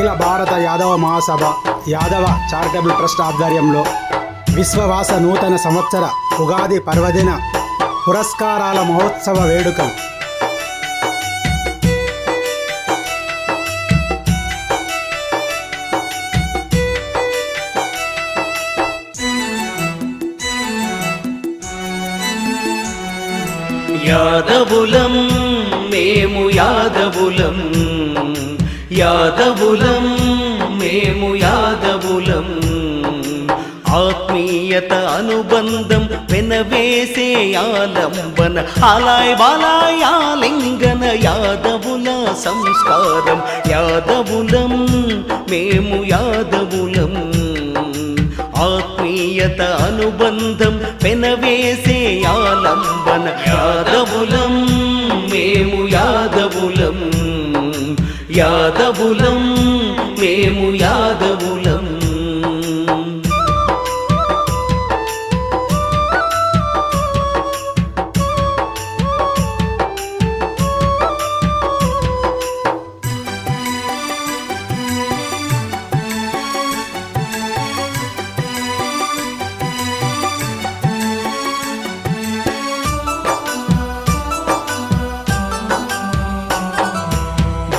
అఖిల Bharata Yadava Mahasabha Yadava charitable trust ఆధ్వర్యంలో విశ్వవాస నూతన సంవత్సర ఉగాది పర్వదిన పురస్కారాల మహోత్సవ వేడుకలు యాదవులం మేము యాదవులం. యాదవులం మేము యాదవులం. ఆత్మీయత అనుబంధం వెనవేసే ఆలంబన అలాయ్ బాలాయాలింగన యాదవుల సంస్కారం. యాదవులం మేము యాదవులం. ఆత్మీయత అనుబంధం పెనవేసే ఆలంబన యాదవులం మేము యాదవులం. యాదవులం మేము యాదవులం.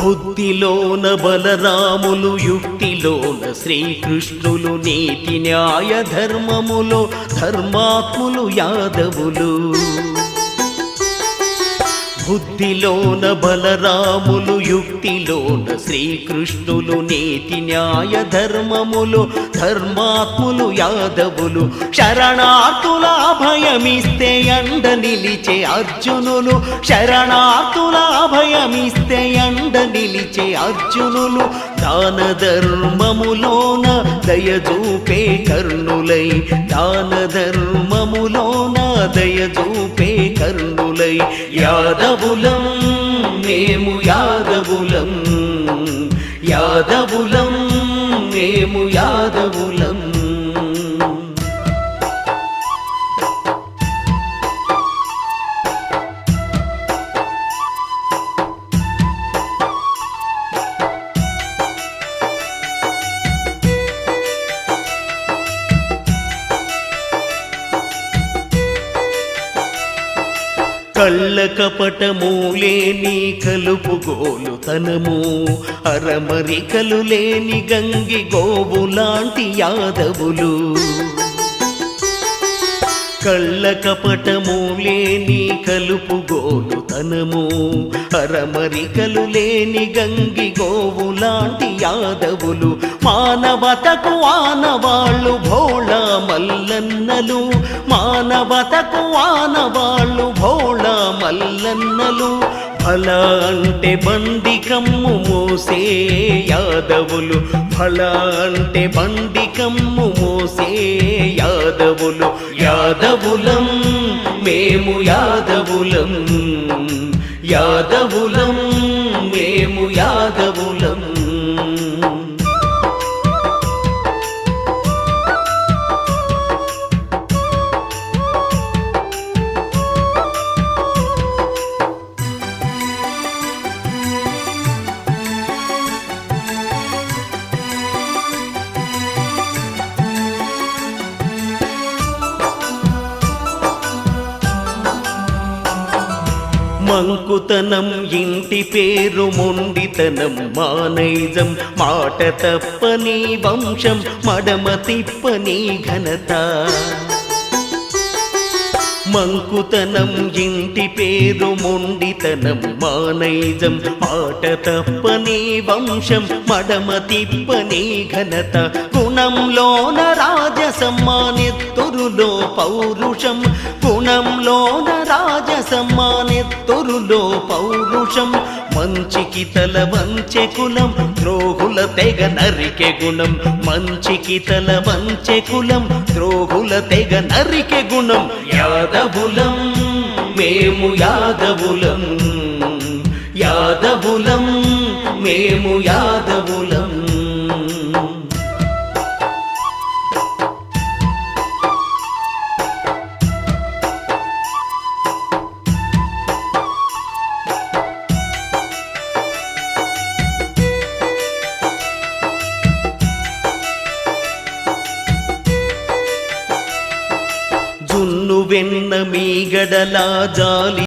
బుద్ధిలోన బలరాములు యుక్తిలోన శ్రీకృష్ణులు నీతి న్యాయ ధర్మములో ధర్మాత్ములు యాదవులు. బుద్ధిలోన బలరాములు యుక్తిలోన శ్రీకృష్ణులు నీతి న్యాయ ధర్మములు ధర్మాత్ములు యాదవులు. శరణార్థుల అభయమిస్తే అండ నిలిచే అర్జునులు శరణార్థుల అభయమిస్తే అండ నిలిచే అర్జునులు దాన ధర్మములోన దయజూపే కర్ణులై. దాన ధర్మములోన దయజూపే కర్ణులై. యాదవులం మేము యాదవులం. యాదవులం మేము యాదవులం. కళ్ళ కపటములేని కలుపు తనము అరమరికలు లేని గంగి గోవు లాంటి యాదవులు. కళ్ళ కపటములేని లేని కలుపు తనము అరమరికలు లేని గంగి గోవు లాంటి యాదవులు. మానవతకు ఆనవాళ్ళు భోళ మల్లన్నలు మానవతకు ఆనవాళ్ళు ఫల అంటే బండి కమ్ము మోసే యాదవులు. ఫల అంటే బండి కమ్ము మోసే యాదవులు. యాదవులం మేము యాదవులం. యాదవులం మేము యాదవులం. మంకుతనం ఇంటి పేరు మొండితనం మానైజం మాట తప్పని వంశం మడమ తిప్పని ఘనత. మంకుతనం ఇంటి పేరు మొండితనం మానైజం మాట తప్పని వంశం మడమ తిప్పని ఘనత. గుణంలోన రా రాజసమ్మానెత్తురులో పౌరుషం. గుణంలోన రాజసమ్మానెత్తురులో పౌరుషం. మంచికి తల వంచె కులం ద్రోహుల తెగ నరికె గుణం. మంచికి తల వంచె కులం ద్రోహుల తెగ నరికె గుణం. యాదవులం మేము యాదవులం యాదవులం. వెన్న మీ గడలా జాలి